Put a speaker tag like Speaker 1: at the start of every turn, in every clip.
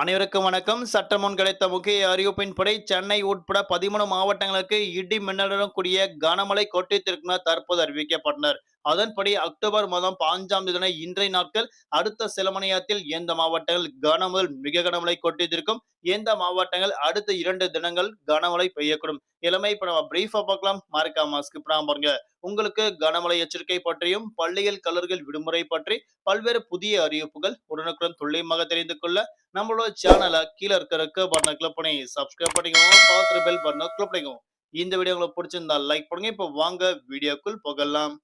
Speaker 1: அனைவருக்கும் வணக்கம். சட்டமுன் கிடைத்த முக்கிய அறிவிப்பின்படி சென்னை உட்பட பதிமூணு மாவட்டங்களுக்கு இடி மின்னலுடன் கூடிய கனமழை கொட்டித்திருக்கும் தற்போது அறிவிக்கப்பட்டனர். அதன்படி அக்டோபர் மாதம் பாஞ்சாம் தேதி இன்றைய நாட்கள் அடுத்த சில மணி நேரத்தில் எந்த மாவட்டங்கள் கனமுதல் மிக கனமழை கொட்டித்திருக்கும் எந்த மாவட்டங்கள் அடுத்த இரண்டு தினங்கள் கனமழை பெய்யக்கூடும். இளமை இப்ப நம்ம பிரீஃபா பார்க்கலாம். மறக்காம ஸ்கிப் பாருங்க. உங்களுக்கு கனமழை எச்சரிக்கை பற்றியும் பள்ளியில் கல்லூரிகள் விடுமுறை பற்றி பல்வேறு புதிய அறிவிப்புகள் உடனுக்குடன் துல்லியமாக தெரிந்து கொள்ள நம்மளோட சேனலை கீழே இருக்கிறக்கு ரெக்க பட்டனை கிளிக் பண்ணி சப்ஸ்கிரைப் பண்ணிக்கோங்க. பார்த்து பெல் பட்டனை கிளிக் பண்ணிக்கோங்க. இந்த வீடியோ உங்களுக்கு பிடிச்சிருந்தா லைக் பண்ணுங்க. இப்போ வாங்க வீடியோக்குள் போகலாம்.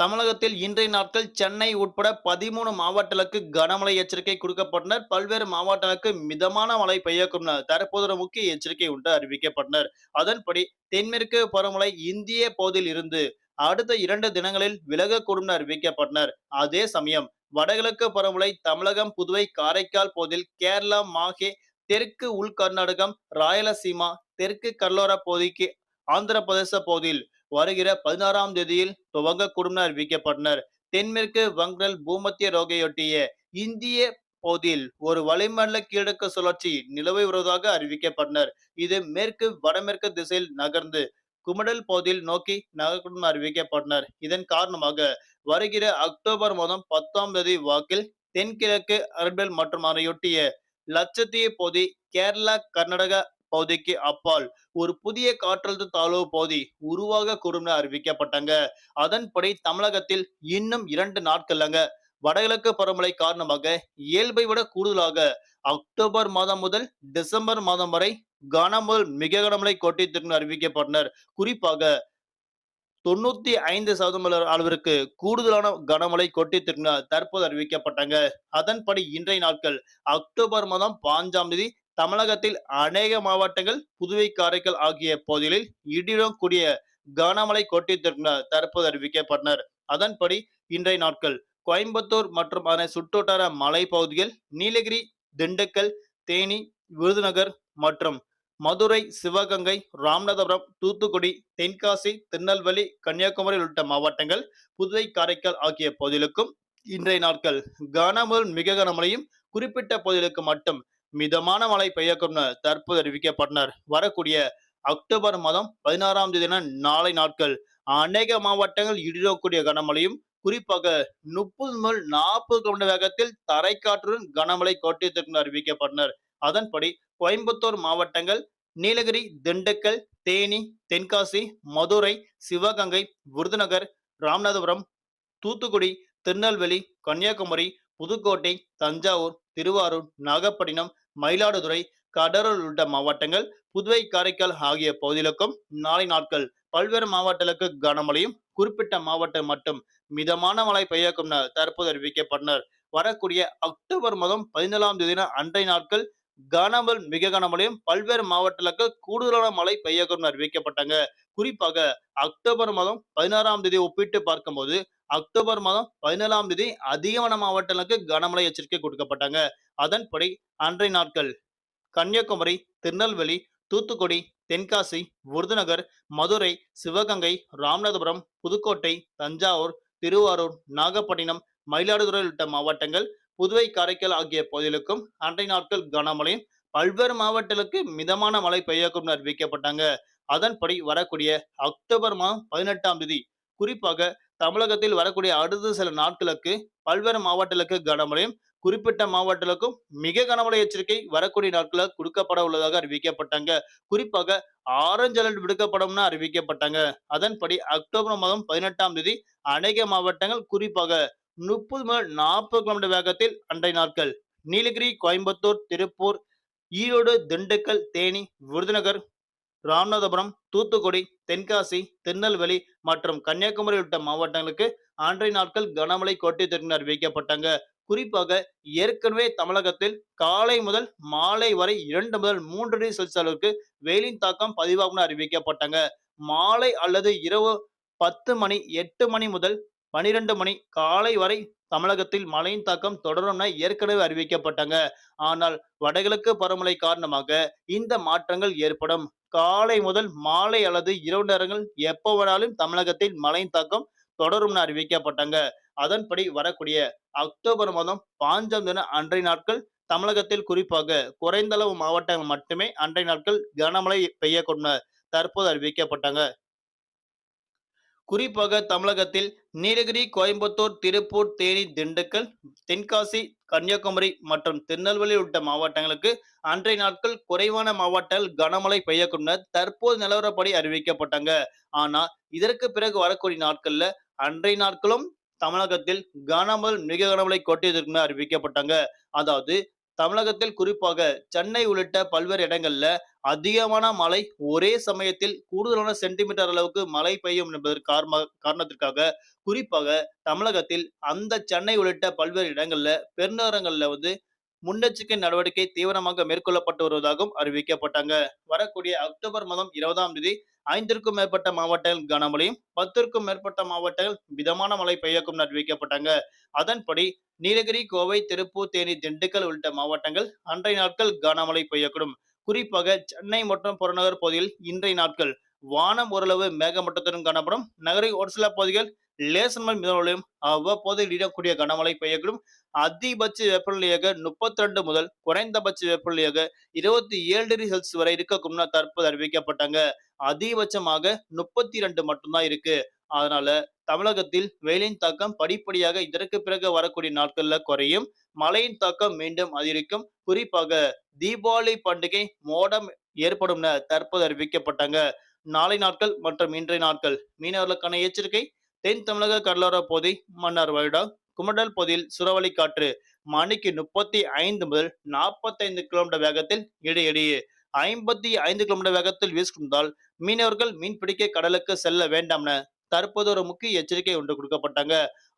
Speaker 1: தமிழகத்தில் இன்றைய நாட்கள் சென்னை உட்பட பதிமூணு மாவட்டங்களுக்கு கனமழை எச்சரிக்கை கொடுக்கப்பட்டனர். பல்வேறு மாவட்டங்களுக்கு மிதமான மழை பெய்யக்கும் தற்போது முக்கிய எச்சரிக்கை உண்டு அறிவிக்கப்பட்டனர். அதன்படி தென்மேற்கு பருவமழை இந்திய பகுதியில் இருந்து அடுத்த இரண்டு தினங்களில் விலகக்கூடும் அறிவிக்கப்பட்டனர். அதே சமயம் வடகிழக்கு பருவமழை தமிழகம் புதுவை காரைக்கால் பகுதியில் கேரளா மாஹே தெற்கு உள் கர்நாடகம் ராயலசீமா தெற்கு கடலோர பகுதிக்கு ஆந்திர பிரதேச பகுதியில் வருகிற பதினாறாம் தேதியில் துவங்கக்கூடும் அறிவிக்கப்பட்டனர் தென்மேற்கு வங்கடல் பூமத்திய ரோகையொட்டிய இந்திய பகுதியில் ஒரு வளிமண்டல கீழக்கு சுழற்சி நிலவை வருவதாக அறிவிக்கப்பட்டனர். இது மேற்கு வடமேற்கு திசையில் நகர்ந்து குமடல் பகுதியில் நோக்கி நகரும் அறிவிக்கப்பட்டனர். இதன் காரணமாக வருகிற அக்டோபர் மாதம் பத்தாம் தேதி வாக்கில் தென்கிழக்கு அரபில் மற்றும் அதையொட்டிய லட்சத்தீவு பகுதி கேரளா கர்நாடகா பகுதிக்கு அப்பால் ஒரு புதிய காற்றழுத்த தாழ்வு பகுதி உருவாக கூடும் அறிவிக்கப்பட்டாங்க. அதன்படி தமிழகத்தில் இன்னும் இரண்டு நாட்கள்லங்க வடகிழக்கு பருவமழை காரணமாக இயல்பை விட கூடுதலாக அக்டோபர் மாதம் முதல் டிசம்பர் மாதம் வரை கனமுதல் மிக கனமழை கொட்டித்திற்கு அறிவிக்கப்பட்டனர். குறிப்பாக தொண்ணூத்தி ஐந்து சதவீதம் அளவிற்கு கூடுதலான கனமழை கொட்டி கொட்டித்திற்கு தற்போது அறிவிக்கப்பட்டாங்க. அதன்படி இன்றைய நாட்கள் அக்டோபர் மாதம் பாஞ்சாம் தேதி தமிழகத்தில் அநேக மாவட்டங்கள் புதுவை காரைக்கால் ஆகிய பகுதிகளில் இடியுடன் கூடிய கனமழை கொட்டித்திற்கு தற்போது அறிவிக்கப்பட்டனர். அதன்படி இன்றைய நாட்கள் கோயம்புத்தூர் மற்றும் அதனை சுற்றுவட்டார மலை பகுதிகள் நீலகிரி திண்டுக்கல் தேனி விருதுநகர் மற்றும் மதுரை சிவகங்கை ராமநாதபுரம் தூத்துக்குடி தென்காசி திருநெல்வேலி கன்னியாகுமரி உள்ளிட்ட மாவட்டங்கள் புதுவை காரைக்கால் ஆகிய பகுதிகளுக்கும் இன்றைய நாட்கள் கனமுதல் மிக கனமழையும் குறிப்பிட்ட பகுதிகளுக்கு மட்டும் மிதமான மழை பெய்யக்கும்னு தற்போது அறிவிக்கப்பட்டனர். வரக்கூடிய அக்டோபர் மாதம் பதினாறாம் தேதி நாளை நாட்கள். அநேக மாவட்டங்கள் இடியக்கூடிய கனமழையும் குறிப்பாக முப்பது முதல் நாற்பது கிலோமீட்டர் வேகத்தில் தரைக்காற்றுடன் கனமழை கோட்டியத்திற்கு அறிவிக்கப்பட்டனர். அதன்படி கோயம்புத்தூர் மாவட்டங்கள் நீலகிரி திண்டுக்கல் தேனி தென்காசி மதுரை சிவகங்கை விருதுநகர் ராமநாதபுரம் தூத்துக்குடி திருநெல்வேலி கன்னியாகுமரி புதுக்கோட்டை தஞ்சாவூர் திருவாரூர் நாகப்பட்டினம் மயிலாடுதுறை கடலூர் உள்ளிட்ட மாவட்டங்கள் புதுவை காரைக்கால் ஆகிய பகுதிகளுக்கும் நாளை நாட்கள் பல்வேறு மாவட்டங்களுக்கு கனமழையும் குறிப்பிட்ட மாவட்டம் மட்டும் மிதமான மழை பெய்யக்கும் தற்போது அறிவிக்கப்பட்டனர். வரக்கூடிய அக்டோபர் மாதம் பதினேழாம் தேதி அன்றைய நாட்கள் கனமல் மிக கனமழையும் பல்வேறு மாவட்டங்களுக்கு கூடுதலான மழை பெய்யக்கும் அறிவிக்கப்பட்டாங்க. குறிப்பாக அக்டோபர் மாதம் பதினாறாம் தேதி ஒப்பிட்டு பார்க்கும்போது அக்டோபர் மாதம் பதினேழாம் தேதி அதிகவன மாவட்டங்களுக்கு கனமழை எச்சரிக்கை கொடுக்கப்பட்டாங்க. அதன்படி அன்றைய நாட்கள் கன்னியாகுமரி திருநெல்வேலி தூத்துக்குடி தென்காசி விருதுநகர் மதுரை சிவகங்கை ராமநாதபுரம் புதுக்கோட்டை தஞ்சாவூர் திருவாரூர் நாகப்பட்டினம் மயிலாடுதுறை உள்ளிட்ட மாவட்டங்கள் புதுவை காரைக்கால் ஆகிய பகுதிகளுக்கும் அன்றைய நாட்கள் கனமழையும் பல்வேறு மாவட்டங்களுக்கு மிதமான மழை பெய்யக்கும் அறிவிக்கப்பட்டாங்க. அதன்படி வரக்கூடிய அக்டோபர் மாதம் பதினெட்டாம் தேதி குறிப்பாக தமிழகத்தில் வரக்கூடிய அடுத்த சில நாட்களுக்கு பல்வேறு மாவட்டங்களுக்கு கனமழையும் குறிப்பிட்ட மாவட்டங்களுக்கும் மிக கனமழை எச்சரிக்கை வரக்கூடிய நாட்களில் கொடுக்கப்பட உள்ளதாக அறிவிக்கப்பட்டாங்க. குறிப்பாக ஆரஞ்சு அலர்ட் விடுக்கப்படும்னு அறிவிக்கப்பட்டாங்க. அதன்படி அக்டோபர் மாதம் பதினெட்டாம் தேதி அநேக மாவட்டங்கள் குறிப்பாக முப்பது முதல் நாற்பது கிலோமீட்டர் வேகத்தில் அண்டை நாட்கள். நீலகிரி கோயம்புத்தூர் திருப்பூர் ஈரோடு திண்டுக்கல் தேனி விருதுநகர் ராமநாதபுரம் தூத்துக்குடி தென்காசி திருநெல்வேலி மற்றும் கன்னியாகுமரி உள்ளிட்ட மாவட்டங்களுக்கு அன்றைய நாட்கள் கனமழை கோட்டை அறிவிக்கப்பட்டாங்க குறிப்பாக ஏற்கனவே தமிழகத்தில் காலை முதல் மாலை வரை இரண்டு முதல் மூன்று டிகிரி செல்சியஸ் அளவுக்கு வெயிலின் தாக்கம் பதிவாகும் அறிவிக்கப்பட்டாங்க. மாலை அல்லது இரவு பத்து மணி எட்டு மணி முதல் பனிரெண்டு மணி காலை வரை தமிழகத்தில் மழையின் தாக்கம் தொடரும்னா ஏற்கனவே அறிவிக்கப்பட்டாங்க. ஆனால் வடகிழக்கு பருவமழை காரணமாக இந்த மாற்றங்கள் ஏற்படும். காலை முதல் மாலை அல்லது இரவு நேரங்கள் எப்போ வேணாலும் தமிழகத்தில் மழையின் தாக்கம் தொடரும் அறிவிக்கப்பட்டாங்க. அதன்படி வரக்கூடிய அக்டோபர் மாதம் பாஞ்சாம் தின அன்றைய நாட்கள் தமிழகத்தில் குறிப்பாக குறைந்தளவு மாவட்டங்கள் மட்டுமே அன்றைய நாட்கள் கனமழை பெய்யக்கூடிய தற்போது அறிவிக்கப்பட்டாங்க. குறிப்பாக தமிழகத்தில் நீலகிரி கோயம்புத்தூர் திருப்பூர் தேனி திண்டுக்கல் தென்காசி கன்னியாகுமரி மற்றும் திருநெல்வேலி உள்ளிட்ட மாவட்டங்களுக்கு அன்றைய நாட்கள் குறைவான மாவட்டங்கள் கனமழை பெய்யக்கூடிய தற்போது நிலவரப்படி அறிவிக்கப்பட்டாங்க. ஆனா இதற்கு பிறகு வரக்கூடிய நாட்கள்ல அன்றைய நாட்களும் தமிழகத்தில் கனமழை மிக கனமழை கொட்டியதற்கு அறிவிக்கப்பட்டாங்க. அதாவது தமிழகத்தில் குறிப்பாக சென்னை உள்ளிட்ட பல்வேறு இடங்கள்ல அதிகமான மழை ஒரே சமயத்தில் கூடுதலான சென்டிமீட்டர் அளவுக்கு மழை பெய்யும் என்பதற்கு காரண காரணத்திற்காக குறிப்பாக தமிழகத்தில் அந்த சென்னை உள்ளிட்ட பல்வேறு இடங்கள்ல பெருநகரங்கள்ல வந்து முன்னெச்சரிக்கை நடவடிக்கை தீவிரமாக மேற்கொள்ளப்பட்டு வருவதாகவும் அறிவிக்கப்பட்டாங்க. வரக்கூடிய அக்டோபர் மாதம் இருபதாம் தேதி ஐந்திற்கும் மேற்பட்ட மாவட்டங்கள் கனமழையும் பத்திற்கும் மேற்பட்ட மாவட்டங்கள் மிதமான மழை பெய்யக்கும் அறிவிக்கப்பட்டாங்க. அதன்படி நீலகிரி கோவை திருப்பூர் தேனி திண்டுக்கல் உள்ளிட்ட மாவட்டங்கள் அன்றைய நாட்கள் கனமழை பெய்யக்கூடும். குறிப்பாக சென்னை மற்றும் புறநகர் பகுதியில் இன்றைய நாட்கள் வானம் ஓரளவு மேகமட்டத்துடன் காணப்படும். நகரின் ஒரு சில பகுதிகள் லேசன்மல் மிதமலையும் அவ்வப்போது இடக்கூடிய கனமழை பெய்யக்கூடும். அதிகபட்ச வெப்பநிலையாக முப்பத்தி ரெண்டு முதல் குறைந்தபட்ச வெப்பநிலையாக இருபத்தி ஏழு டிகிரி செல்சியஸ் வரை இருக்கக்கூடும் தற்போது அறிவிக்கப்பட்டாங்க. அதிகபட்சமாக முப்பத்தி ரெண்டு மட்டும்தான் இருக்கு. அதனால தமிழகத்தில் வெயிலின் தாக்கம் படிப்படியாக இதற்கு பிறகு வரக்கூடிய நாட்கள்ல குறையும். மழையின் தாக்கம் மீண்டும் அதிகரிக்கும். குறிப்பாக தீபாவளி பண்டிகை மோடம் ஏற்படும் தற்போது அறிவிக்கப்பட்டாங்க. நாளை நாட்கள் மற்றும் இன்றைய நாட்கள். மீனவர்களுக்கான எச்சரிக்கை தென் தமிழக கடலோர பகுதி மன்னார் வருடம் குமடல் பகுதியில் சுறவழி காற்று மணிக்கு முப்பத்தி ஐந்து முதல் நாற்பத்தி ஐந்து கிலோமீட்டர் வேகத்தில் இடையிடையே ஐம்பத்தி ஐந்து கிலோமீட்டர் வேகத்தில் வீசுகின்றால் மீனவர்கள் மீன் பிடிக்க கடலுக்கு செல்ல வேண்டாம் என தற்போது ஒரு முக்கிய எச்சரிக்கை ஒன்று கொடுக்கப்பட்டாங்க.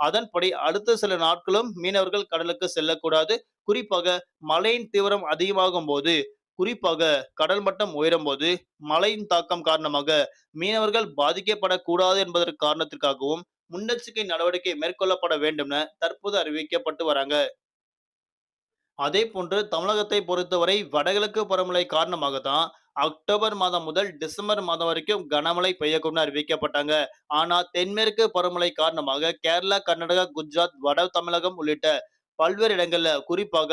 Speaker 1: அதன்படி அடுத்த சில நாட்களும் மீனவர்கள் கடலுக்கு செல்லக்கூடாது. குறிப்பாக மழையின் தீவிரம் அதிகமாகும் போது குறிப்பாக கடல் மட்டம் உயரும் போது மழையின் தாக்கம் காரணமாக மீனவர்கள் பாதிக்கப்படக்கூடாது என்பதற்கு காரணத்திற்காகவும் முன்னெச்சரிக்கை நடவடிக்கை மேற்கொள்ளப்பட வேண்டும் என தற்போது அறிவிக்கப்பட்டு வராங்க. அதே போன்று தமிழகத்தை பொறுத்தவரை வடகிழக்கு பருவமழை காரணமாக தான் அக்டோபர் மாதம் முதல் டிசம்பர் மாதம் வரைக்கும் கனமழை பெய்யக்கும்னு அறிவிக்கப்பட்டாங்க. ஆனா தென்மேற்கு பருவமழை காரணமாக கேரளா கர்நாடகா குஜராத் வட தமிழகம் உள்ளிட்ட பல்வேறு இடங்கள்ல குறிப்பாக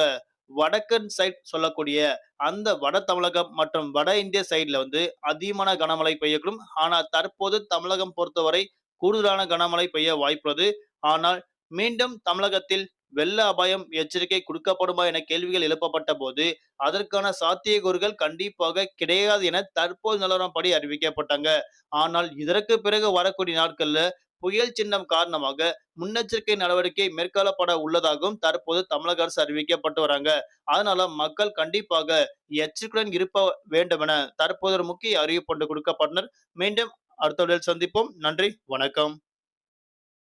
Speaker 1: வடக்கன் சைட் சொல்லக்கூடிய அந்த வட தமிழகம் மற்றும் வட இந்திய சைட்ல வந்து அதிகமான கனமழை பெய்யக்கூடும். ஆனால் தற்போது தமிழகம் பொறுத்தவரை கூடுதலான கனமழை பெய்ய வாய்ப்புள்ளது. ஆனால் மீண்டும் தமிழகத்தில் வெள்ள அபாயம் எச்சரிக்கை கொடுக்கப்படுமா என கேள்விகள் எழுப்பப்பட்ட போது அதற்கான சாத்தியக்கூறுகள் கண்டிப்பாக கிடையாது என தற்போது நிலவரப்படி அறிவிக்கப்பட்டாங்க. ஆனால் இதற்கு பிறகு வரக்கூடிய நாட்கள்ல புயல் சின்னம் காரணமாக முன்னெச்சரிக்கை நடவடிக்கை மேற்கொள்ளப்பட உள்ளதாகவும் தற்போது தமிழக அரசு அறிவிக்கப்பட்டு வராங்க. அதனால மக்கள் கண்டிப்பாக எச்சரிக்கையுடன் இருப்ப வேண்டும் என தற்போது ஒரு முக்கிய அறிவிப்பு கொண்டு கொடுக்கப்பட்டனர். மீண்டும் அடுத்த சந்திப்போம். நன்றி. வணக்கம்.